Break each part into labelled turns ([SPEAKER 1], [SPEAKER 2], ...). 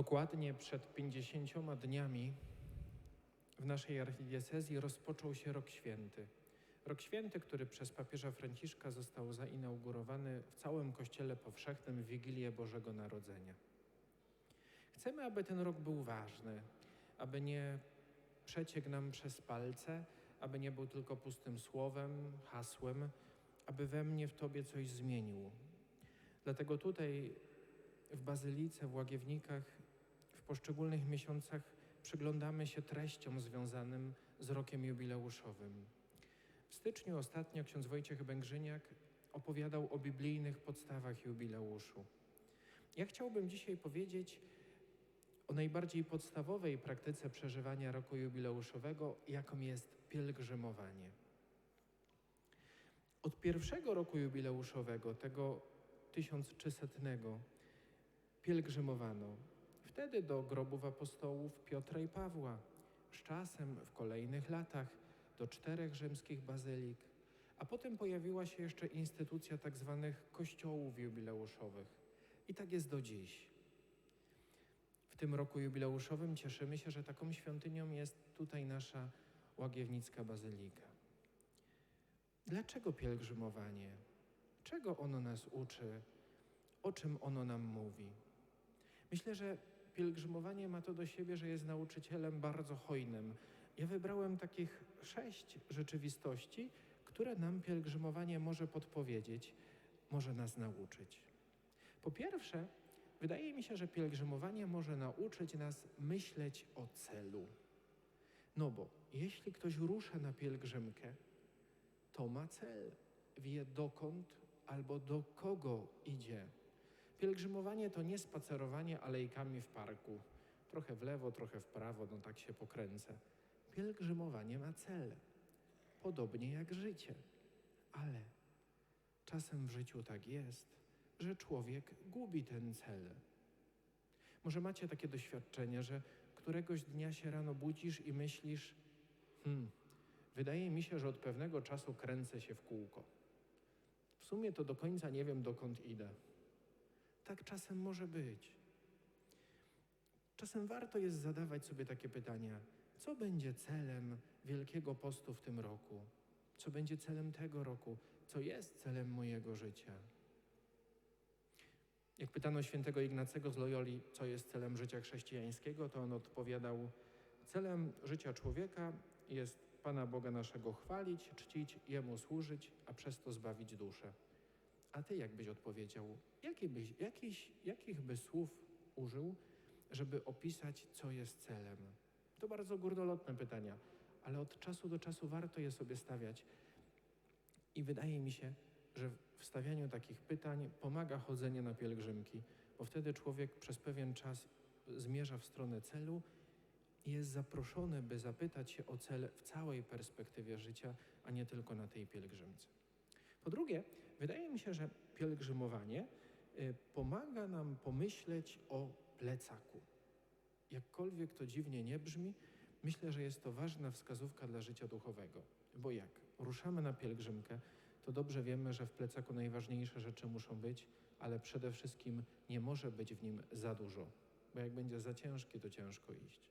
[SPEAKER 1] Dokładnie przed 50 dniami w naszej archidiecezji rozpoczął się Rok Święty. Rok Święty, który przez papieża Franciszka został zainaugurowany w całym Kościele Powszechnym w Wigilię Bożego Narodzenia. Chcemy, aby ten rok był ważny, aby nie przeciekł nam przez palce, aby nie był tylko pustym słowem, hasłem, aby we mnie, w Tobie coś zmienił. Dlatego tutaj w Bazylice, w Łagiewnikach, poszczególnych miesiącach przyglądamy się treściom związanym z rokiem jubileuszowym. W styczniu ostatnio ksiądz Wojciech Bęgrzyniak opowiadał o biblijnych podstawach jubileuszu. Ja chciałbym dzisiaj powiedzieć o najbardziej podstawowej praktyce przeżywania roku jubileuszowego, jaką jest pielgrzymowanie. Od pierwszego roku jubileuszowego, tego 1300, pielgrzymowano. Wtedy do grobów apostołów Piotra i Pawła, z czasem w kolejnych latach do czterech rzymskich bazylik, a potem pojawiła się jeszcze instytucja tak zwanych kościołów jubileuszowych. I tak jest do dziś. W tym roku jubileuszowym cieszymy się, że taką świątynią jest tutaj nasza łagiewnicka bazylika. Dlaczego pielgrzymowanie? Czego ono nas uczy? O czym ono nam mówi? Myślę, że pielgrzymowanie ma to do siebie, że jest nauczycielem bardzo hojnym. Ja wybrałem takich sześć rzeczywistości, które nam pielgrzymowanie może podpowiedzieć, może nas nauczyć. Po pierwsze, wydaje mi się, że pielgrzymowanie może nauczyć nas myśleć o celu. No bo jeśli ktoś rusza na pielgrzymkę, to ma cel, wie dokąd albo do kogo idzie. Pielgrzymowanie to nie spacerowanie alejkami w parku. Trochę w lewo, trochę w prawo, no tak się pokręcę. Pielgrzymowanie ma cel, podobnie jak życie. Ale czasem w życiu tak jest, że człowiek gubi ten cel. Może macie takie doświadczenie, że któregoś dnia się rano budzisz i myślisz: Hmm, wydaje mi się, że od pewnego czasu kręcę się w kółko. W sumie to do końca nie wiem, dokąd idę. Tak czasem może być. Czasem warto jest zadawać sobie takie pytania: co będzie celem Wielkiego Postu w tym roku? Co będzie celem tego roku? Co jest celem mojego życia? Jak pytano świętego Ignacego z Loyoli, co jest celem życia chrześcijańskiego, to on odpowiadał: Celem życia człowieka jest Pana Boga naszego chwalić, czcić, Jemu służyć, a przez to zbawić duszę. A ty jakbyś odpowiedział, jakie byś, jakich, jakich by słów użył, żeby opisać, co jest celem? To bardzo górnolotne pytania, ale od czasu do czasu warto je sobie stawiać. I wydaje mi się, że w stawianiu takich pytań pomaga chodzenie na pielgrzymki, bo wtedy człowiek przez pewien czas zmierza w stronę celu i jest zaproszony, by zapytać się o cel w całej perspektywie życia, a nie tylko na tej pielgrzymce. Po drugie, wydaje mi się, że pielgrzymowanie y, pomaga nam pomyśleć o plecaku. Jakkolwiek to dziwnie nie brzmi, myślę, że jest to ważna wskazówka dla życia duchowego. Bo jak ruszamy na pielgrzymkę, to dobrze wiemy, że w plecaku najważniejsze rzeczy muszą być, ale przede wszystkim nie może być w nim za dużo, bo jak będzie za ciężkie, to ciężko iść.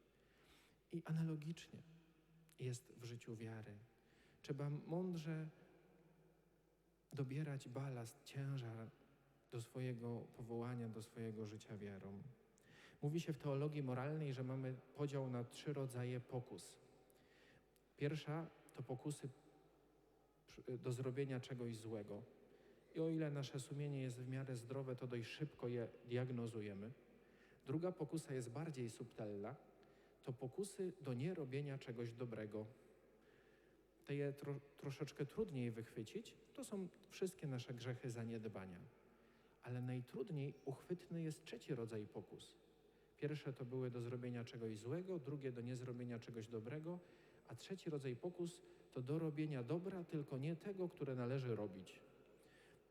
[SPEAKER 1] I analogicznie jest w życiu wiary. Trzeba mądrze dobierać balast, ciężar do swojego powołania, do swojego życia wiarą. Mówi się w teologii moralnej, że mamy podział na trzy rodzaje pokus. Pierwsza to pokusy do zrobienia czegoś złego. I o ile nasze sumienie jest w miarę zdrowe, to dość szybko je diagnozujemy. Druga pokusa jest bardziej subtelna. To pokusy do nierobienia czegoś dobrego. Te je tro, troszeczkę trudniej wychwycić. To są wszystkie nasze grzechy zaniedbania. Ale najtrudniej uchwytny jest trzeci rodzaj pokus. Pierwsze to były do zrobienia czegoś złego, drugie do niezrobienia czegoś dobrego, a trzeci rodzaj pokus to do robienia dobra, tylko nie tego, które należy robić.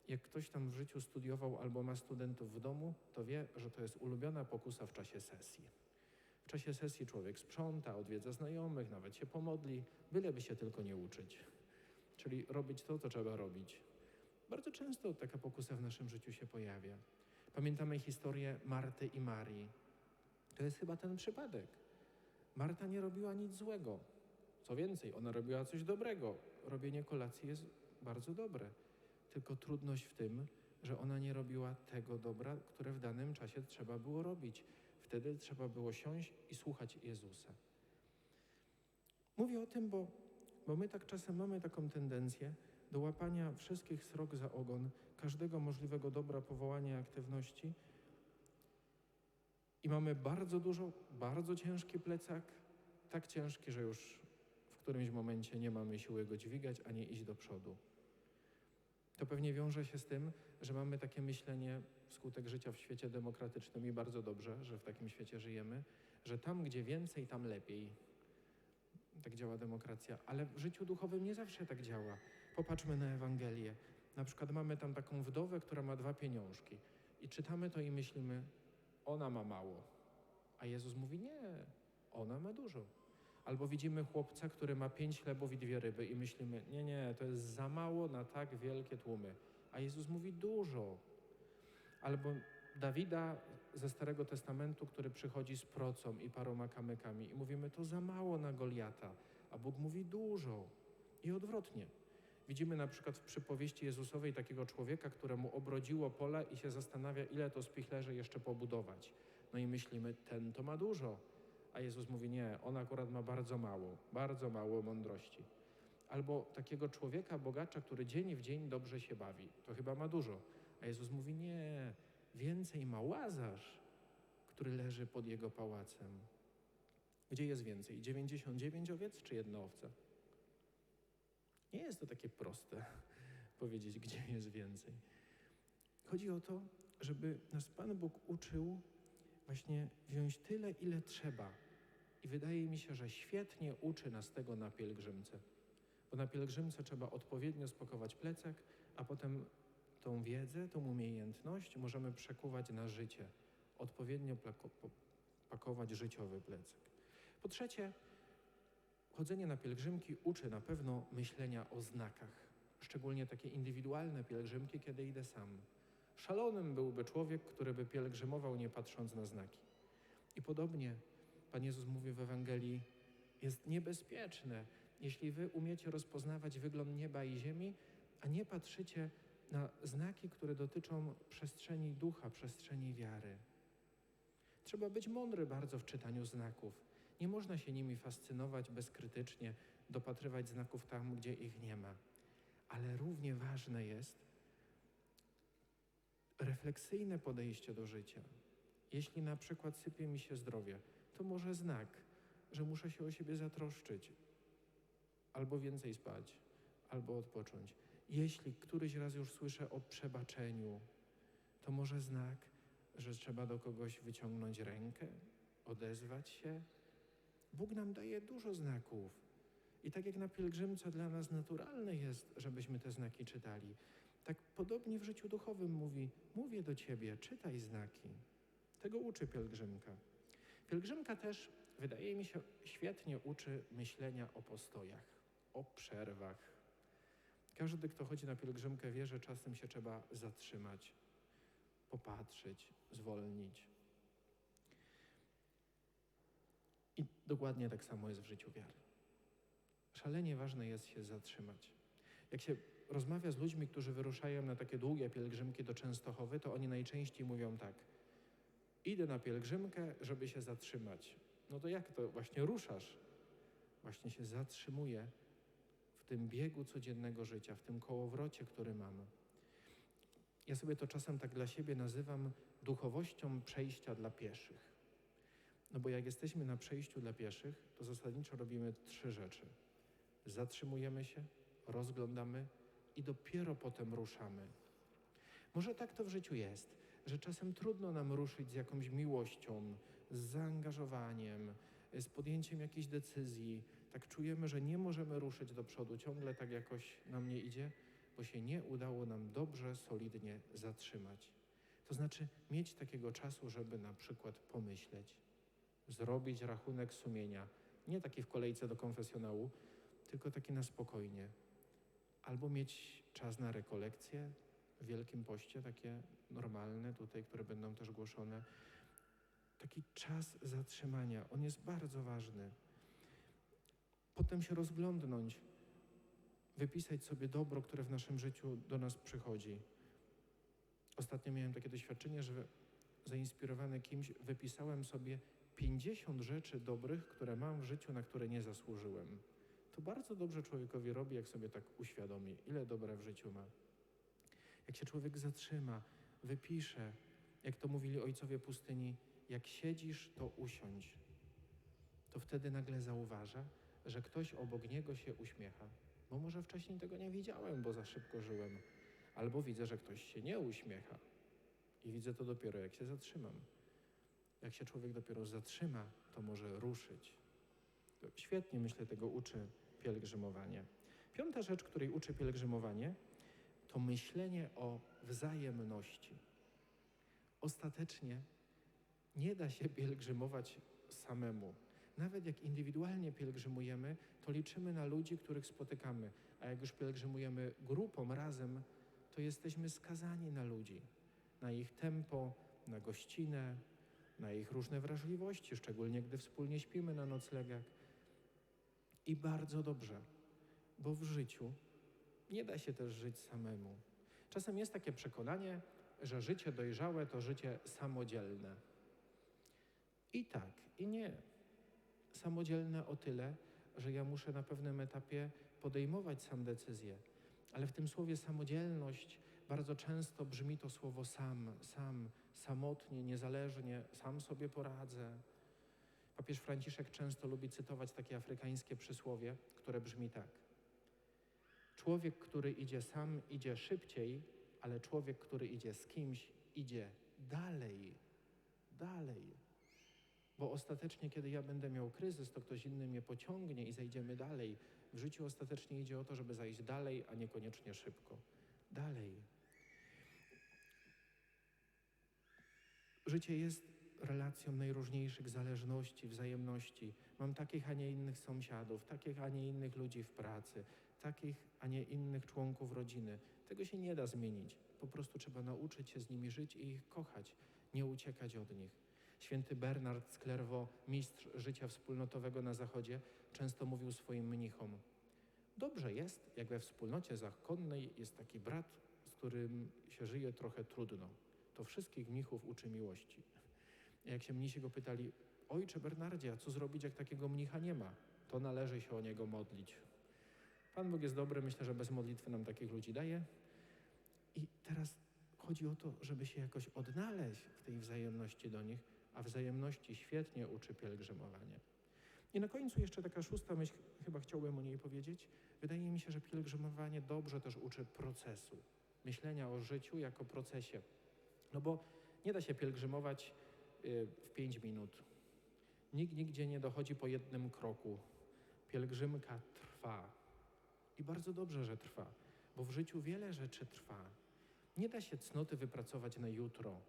[SPEAKER 1] Jak ktoś tam w życiu studiował albo ma studentów w domu, to wie, że to jest ulubiona pokusa w czasie sesji. W czasie sesji człowiek sprząta, odwiedza znajomych, nawet się pomodli, byleby się tylko nie uczyć. Czyli robić to, co trzeba robić. Bardzo często taka pokusa w naszym życiu się pojawia. Pamiętamy historię Marty i Marii. To jest chyba ten przypadek. Marta nie robiła nic złego. Co więcej, ona robiła coś dobrego. Robienie kolacji jest bardzo dobre. Tylko trudność w tym, że ona nie robiła tego dobra, które w danym czasie trzeba było robić. Wtedy trzeba było siąść i słuchać Jezusa. Mówię o tym, bo, bo my tak czasem mamy taką tendencję do łapania wszystkich srok za ogon, każdego możliwego dobra, powołania, aktywności. I mamy bardzo dużo, bardzo ciężki plecak, tak ciężki, że już w którymś momencie nie mamy siły go dźwigać, ani iść do przodu. To pewnie wiąże się z tym, że mamy takie myślenie wskutek życia w świecie demokratycznym i bardzo dobrze, że w takim świecie żyjemy, że tam, gdzie więcej, tam lepiej. Tak działa demokracja, ale w życiu duchowym nie zawsze tak działa. Popatrzmy na Ewangelię. Na przykład mamy tam taką wdowę, która ma dwa pieniążki i czytamy to i myślimy, ona ma mało. A Jezus mówi, nie, ona ma dużo. Albo widzimy chłopca, który ma pięć chlebów i dwie ryby i myślimy, nie, nie, to jest za mało na tak wielkie tłumy. A Jezus mówi dużo. Albo Dawida ze Starego Testamentu, który przychodzi z procą i paroma kamykami i mówimy, to za mało na Goliata. A Bóg mówi dużo. I odwrotnie. Widzimy na przykład w przypowieści Jezusowej takiego człowieka, któremu obrodziło pole i się zastanawia, ile to spichlerzy jeszcze pobudować. No i myślimy, ten to ma dużo. A Jezus mówi, nie, on akurat ma bardzo mało, bardzo mało mądrości. Albo takiego człowieka, bogacza, który dzień w dzień dobrze się bawi. To chyba ma dużo. A Jezus mówi, nie, więcej ma Łazarz, który leży pod jego pałacem. Gdzie jest więcej? 99 owiec czy jedna owca? Nie jest to takie proste powiedzieć, gdzie jest więcej. Chodzi o to, żeby nas Pan Bóg uczył właśnie wziąć tyle, ile trzeba. I wydaje mi się, że świetnie uczy nas tego na pielgrzymce. Bo na pielgrzymce trzeba odpowiednio spakować plecak, a potem tą wiedzę, tą umiejętność możemy przekuwać na życie. Odpowiednio pakować życiowy plecak. Po trzecie, chodzenie na pielgrzymki uczy na pewno myślenia o znakach. Szczególnie takie indywidualne pielgrzymki, kiedy idę sam. Szalonym byłby człowiek, który by pielgrzymował nie patrząc na znaki. I podobnie Pan Jezus mówi w Ewangelii, jest niebezpieczne, jeśli wy umiecie rozpoznawać wygląd nieba i ziemi, a nie patrzycie na znaki, które dotyczą przestrzeni ducha, przestrzeni wiary. Trzeba być mądry bardzo w czytaniu znaków. Nie można się nimi fascynować bezkrytycznie, dopatrywać znaków tam, gdzie ich nie ma. Ale równie ważne jest refleksyjne podejście do życia. Jeśli na przykład sypie mi się zdrowie, to może znak, że muszę się o siebie zatroszczyć, albo więcej spać, albo odpocząć. Jeśli któryś raz już słyszę o przebaczeniu, to może znak, że trzeba do kogoś wyciągnąć rękę, odezwać się. Bóg nam daje dużo znaków. I tak jak na pielgrzymce dla nas naturalne jest, żebyśmy te znaki czytali, tak podobnie w życiu duchowym mówi: Mówię do ciebie, czytaj znaki. Tego uczy pielgrzymka. Pielgrzymka też, wydaje mi się, świetnie uczy myślenia o postojach, o przerwach. Każdy, kto chodzi na pielgrzymkę, wie, że czasem się trzeba zatrzymać, popatrzeć, zwolnić. I dokładnie tak samo jest w życiu wiary. Szalenie ważne jest się zatrzymać. Jak się rozmawia z ludźmi, którzy wyruszają na takie długie pielgrzymki do Częstochowy, to oni najczęściej mówią tak: Idę na pielgrzymkę, żeby się zatrzymać. No to jak to? Właśnie ruszasz. Właśnie się zatrzymuje w tym biegu codziennego życia, w tym kołowrocie, który mamy. Ja sobie to czasem tak dla siebie nazywam duchowością przejścia dla pieszych. No bo jak jesteśmy na przejściu dla pieszych, to zasadniczo robimy trzy rzeczy. Zatrzymujemy się, rozglądamy i dopiero potem ruszamy. Może tak to w życiu jest, że czasem trudno nam ruszyć z jakąś miłością, z zaangażowaniem, z podjęciem jakiejś decyzji. Tak czujemy, że nie możemy ruszyć do przodu, ciągle tak jakoś nam nie idzie, bo się nie udało nam dobrze, solidnie zatrzymać. To znaczy mieć takiego czasu, żeby na przykład pomyśleć, zrobić rachunek sumienia, nie taki w kolejce do konfesjonału, tylko taki na spokojnie. Albo mieć czas na rekolekcje w Wielkim Poście, takie normalne tutaj, które będą też głoszone. taki czas zatrzymania. On jest bardzo ważny. Potem się rozglądnąć, wypisać sobie dobro, które w naszym życiu do nas przychodzi. Ostatnio miałem takie doświadczenie, że zainspirowany kimś wypisałem sobie 50 rzeczy dobrych, które mam w życiu, na które nie zasłużyłem. To bardzo dobrze człowiekowi robi, jak sobie tak uświadomi, ile dobra w życiu ma. Jak się człowiek zatrzyma, wypisze, jak to mówili ojcowie pustyni, jak siedzisz, to usiądź. To wtedy nagle zauważa, że ktoś obok niego się uśmiecha. Bo może wcześniej tego nie widziałem, bo za szybko żyłem. Albo widzę, że ktoś się nie uśmiecha. I widzę to dopiero, jak się zatrzymam. Jak się człowiek dopiero zatrzyma, to może ruszyć. Świetnie, myślę, tego uczy pielgrzymowanie. Piąta rzecz, której uczy pielgrzymowanie, to myślenie o wzajemności. Ostatecznie nie da się pielgrzymować samemu. Nawet jak indywidualnie pielgrzymujemy, to liczymy na ludzi, których spotykamy. A jak już pielgrzymujemy grupą razem, to jesteśmy skazani na ludzi, na ich tempo, na gościnę, na ich różne wrażliwości, szczególnie gdy wspólnie śpimy na noclegach. I bardzo dobrze, bo w życiu nie da się też żyć samemu. Czasem jest takie przekonanie, że życie dojrzałe to życie samodzielne. I tak, i nie. Samodzielne o tyle, że ja muszę na pewnym etapie podejmować sam decyzje. Ale w tym słowie samodzielność bardzo często brzmi to słowo sam, sam, samotnie, niezależnie, sam sobie poradzę. Papież Franciszek często lubi cytować takie afrykańskie przysłowie, które brzmi tak. Człowiek, który idzie sam, idzie szybciej, ale człowiek, który idzie z kimś, idzie dalej, dalej. Bo ostatecznie, kiedy ja będę miał kryzys, to ktoś inny mnie pociągnie i zajdziemy dalej. W życiu ostatecznie idzie o to, żeby zajść dalej, a niekoniecznie szybko. Dalej. Życie jest relacją najróżniejszych zależności, wzajemności. Mam takich, a nie innych sąsiadów, takich, a nie innych ludzi w pracy, takich, a nie innych członków rodziny. Tego się nie da zmienić. Po prostu trzeba nauczyć się z nimi żyć i ich kochać, nie uciekać od nich. Święty Bernard z mistrz życia wspólnotowego na Zachodzie, często mówił swoim mnichom: Dobrze jest, jak we wspólnocie zakonnej jest taki brat, z którym się żyje trochę trudno. To wszystkich mnichów uczy miłości. Jak się mnisi go pytali, ojcze Bernardzie, a co zrobić, jak takiego mnicha nie ma? To należy się o niego modlić. Pan Bóg jest dobry, myślę, że bez modlitwy nam takich ludzi daje. I teraz chodzi o to, żeby się jakoś odnaleźć w tej wzajemności do nich, a wzajemności świetnie uczy pielgrzymowanie. I na końcu jeszcze taka szósta myśl, chyba chciałbym o niej powiedzieć. Wydaje mi się, że pielgrzymowanie dobrze też uczy procesu, myślenia o życiu jako procesie. No bo nie da się pielgrzymować y, w pięć minut. Nikt nigdzie nie dochodzi po jednym kroku. Pielgrzymka trwa. I bardzo dobrze, że trwa, bo w życiu wiele rzeczy trwa. Nie da się cnoty wypracować na jutro.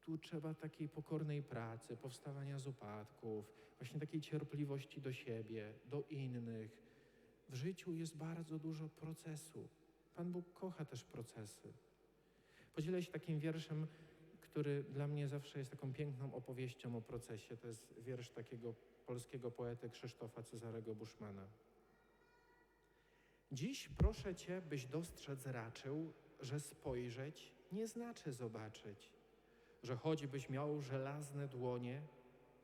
[SPEAKER 1] Tu trzeba takiej pokornej pracy, powstawania z upadków, właśnie takiej cierpliwości do siebie, do innych. W życiu jest bardzo dużo procesu. Pan Bóg kocha też procesy. Podzielę się takim wierszem, który dla mnie zawsze jest taką piękną opowieścią o procesie. To jest wiersz takiego polskiego poety Krzysztofa Cezarego Buszmana. Dziś proszę Cię, byś dostrzec raczył, że spojrzeć nie znaczy zobaczyć, że choćbyś miał żelazne dłonie,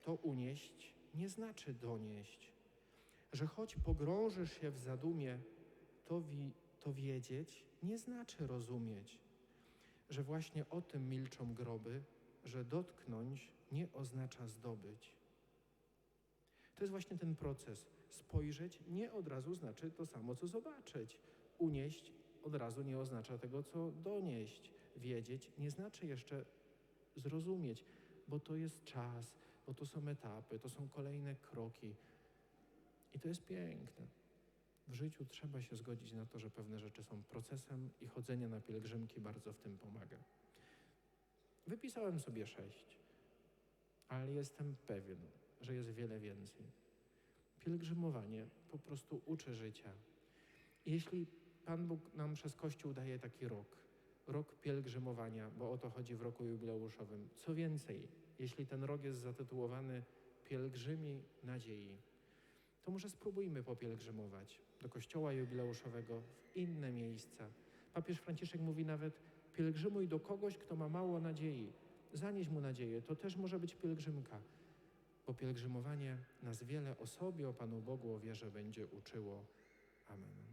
[SPEAKER 1] to unieść nie znaczy donieść, że choć pogrążysz się w zadumie, to, wi- to wiedzieć nie znaczy rozumieć, że właśnie o tym milczą groby, że dotknąć nie oznacza zdobyć. To jest właśnie ten proces. Spojrzeć nie od razu znaczy to samo, co zobaczyć. Unieść od razu nie oznacza tego, co donieść. Wiedzieć nie znaczy jeszcze zrozumieć, bo to jest czas, bo to są etapy, to są kolejne kroki. I to jest piękne. W życiu trzeba się zgodzić na to, że pewne rzeczy są procesem i chodzenie na pielgrzymki bardzo w tym pomaga. Wypisałem sobie sześć, ale jestem pewien, że jest wiele więcej. Pielgrzymowanie po prostu uczy życia. Jeśli Pan Bóg nam przez Kościół daje taki rok, rok pielgrzymowania, bo o to chodzi w roku jubileuszowym, co więcej, jeśli ten rok jest zatytułowany Pielgrzymi Nadziei, to może spróbujmy popielgrzymować do kościoła jubileuszowego w inne miejsca. Papież Franciszek mówi nawet: pielgrzymuj do kogoś, kto ma mało nadziei. Zanieś mu nadzieję, to też może być pielgrzymka, bo pielgrzymowanie nas wiele o sobie, o Panu Bogu, o wierze będzie uczyło. Amen.